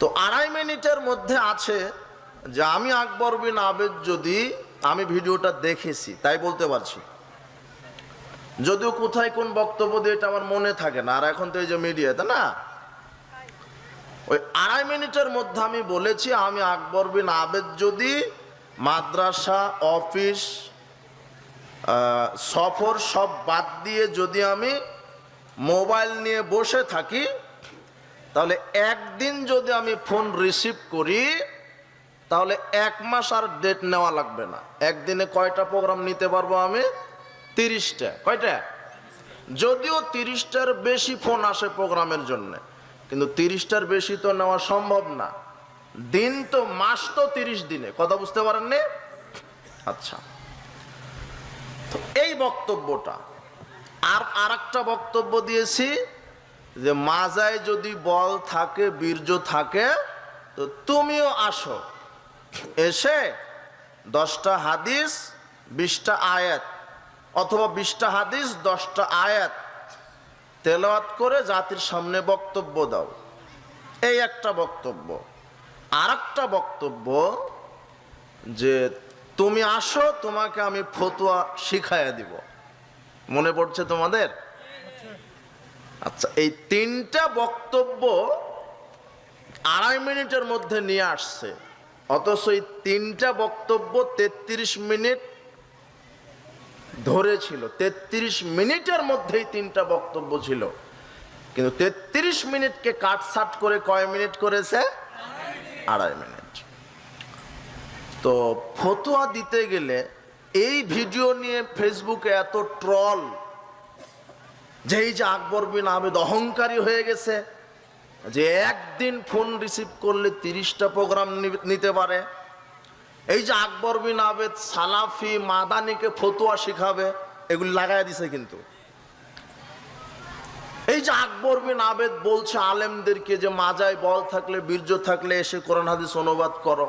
তো আড়াই মিনিটের মধ্যে আছে যে আমি আকবর বিন আবেদ যদি আমি ভিডিওটা দেখেছি, তাই বলতে পারছি। যদিও কোথায় কোন বক্তব্য দিয়ে এটা আমার মনে থাকে না, আর এখন তো এই যে মিডিয়াতে না? ওই আড়াই মিনিটের মধ্যে আমি বলেছি, আমি আকবর বিন আবেদ যদি মাদ্রাসা, অফিস সফর সব বাদ দিয়ে যদি আমি মোবাইল নিয়ে বসে থাকি তাহলে একদিন যদি আমি ফোন রিসিভ করি, তাহলে এক মাস আর ডেট নেওয়া লাগবে না। একদিনে কয়টা প্রোগ্রাম নিতে পারব আমি? তিরিশটা। কয়টা? যদিও তিরিশটার বেশি ফোন আসে প্রোগ্রামের জন্য, কিন্তু তিরিশটার বেশি তো নেওয়া সম্ভব না। দিন তো, মাস তো তিরিশ দিনে। কথা বুঝতে পারেননি? আচ্ছা। তো এই বক্তব্যটা। আর আরেকটা বক্তব্য দিয়েছি যে মাজায় যদি বল থাকে, বীর্য থাকে, তো তুমিও আসো। এসে দশটা হাদিস, বিশটা আয়াত, অথবা বিশটা হাদিস, দশটা আয়াত তেলাওয়াত করে জাতির সামনে বক্তব্য দাও। এই একটা বক্তব্য। আর একটা বক্তব্য যে তুমি আসো, তোমাকে আমি ফতুয়া শিখাইয়া দিব। মনে পড়ছে তোমাদের? আচ্ছা এই তিনটা বক্তব্য আড়াই মিনিটের মধ্যে নিয়ে আসছে। অথচ এই তিনটা বক্তব্য তেত্রিশ মিনিট ধরেছিল তেত্রিশ মিনিটের মধ্যেই তিনটা বক্তব্য ছিল। কিন্তু তেত্রিশ মিনিটকে কাটসাট করে কয় মিনিট করেছে? আড়াই মিনিট। তো ফতোয়া দিতে গেলে এই ভিডিও নিয়ে ফেসবুকে এত ট্রল যে এই যে আকবর বিন আবেদ অহংকারী হয়ে গেছে, যে একদিন ফোন রিসিভ করলে তিরিশটা প্রোগ্রাম নিতে পারে। এই যে আকবর বিন আবেদ সালাফি মাদানিকে ফতুয়া শিখাবে, এগুলি লাগাই দিছে কিন্তু। এই যে আকবর বিন আবেদ বলছে, আলেমদেরকে যে মাজায় বল থাকলে, বীর্য থাকলে এসে কোরআন, হাদিস অনুবাদ করো।